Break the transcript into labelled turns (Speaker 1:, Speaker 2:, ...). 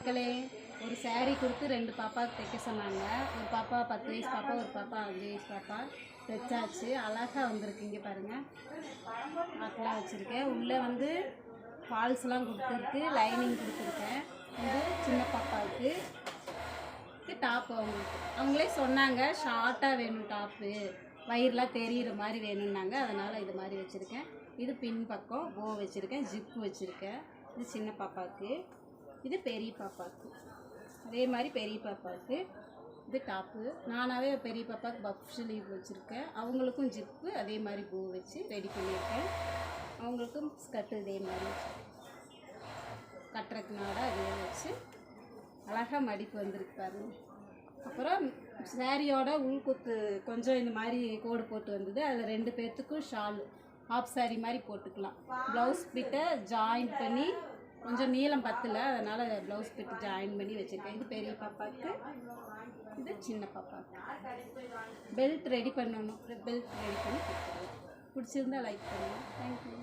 Speaker 1: மக்களே ஒரு சேரீ கொடுத்து ரெண்டு பாப்பாவுக்கு தைக்க சொன்னாங்க. ஒரு பாப்பா பத்து வயசு பாப்பா ஒரு பாப்பா அஞ்சு வயசு பாப்பா தைச்சாச்சு. அழகாக வந்திருக்கு இங்கே பாருங்கள் அதெல்லாம் வச்சுருக்கேன் உள்ளே வந்து ஃபால்ஸ்லாம் கொடுத்துருக்கு. லைனிங் கொடுத்துருக்கேன். இது சின்ன பாப்பாவுக்கு. இது டாப் அவங்களுக்கு. அவங்களே சொன்னாங்க ஷார்ட்டாக வேணும் டாப்பு வயிறுலாம் தெரிகிற மாதிரி வேணும்னாங்க. அதனால் இது மாதிரி வச்சுருக்கேன். இது பின் பக்கம் போ வச்சுருக்கேன். ஜிப்பு வச்சுருக்கேன். இது சின்ன பாப்பாவுக்கு. இது பெரிய பாப்பாவுக்கு அதே மாதிரி பெரிய பாப்பாவுக்கு இது டாப்பு நானாகவே பெரிய பாப்பாவுக்கு பஃப் ஸ்லீவ் வச்சுருக்கேன். அவங்களுக்கும் ஜிப்பு அதே மாதிரி பூ வச்சு ரெடி பண்ணியிருக்கேன். அவங்களுக்கும் ஸ்கர்ட்டு இதே மாதிரி வச்சிருக்கேன். நாடாக அதே வச்சு அழகாக மடிப்பு வந்திருக்கு பாருங்க. அப்புறம் சாரியோட உள்குத்து கொஞ்சம் இந்த மாதிரி கோடு போட்டு வந்தது. அதில் ரெண்டு பேர்த்துக்கும் ஷால் ஹாஃப் சாரி மாதிரி போட்டுக்கலாம். ப்ளவுஸ் பிட்டை ஜாயின் பண்ணி கொஞ்சம் நீளம் பத்தில் அதனால் ப்ளவுஸ் பிட்டு ஜாயின் பண்ணி வச்சுருக்கேன். இது பெரிய பாப்பாவுக்கு இது சின்ன பாப்பாவுக்கு பெல்ட் ரெடி பண்ணணும். பெல்ட் ரெடி பண்ணி கொடுத்துருவோம். பிடிச்சிருந்தா லைக் பண்ணுங்கள் தேங்க்யூ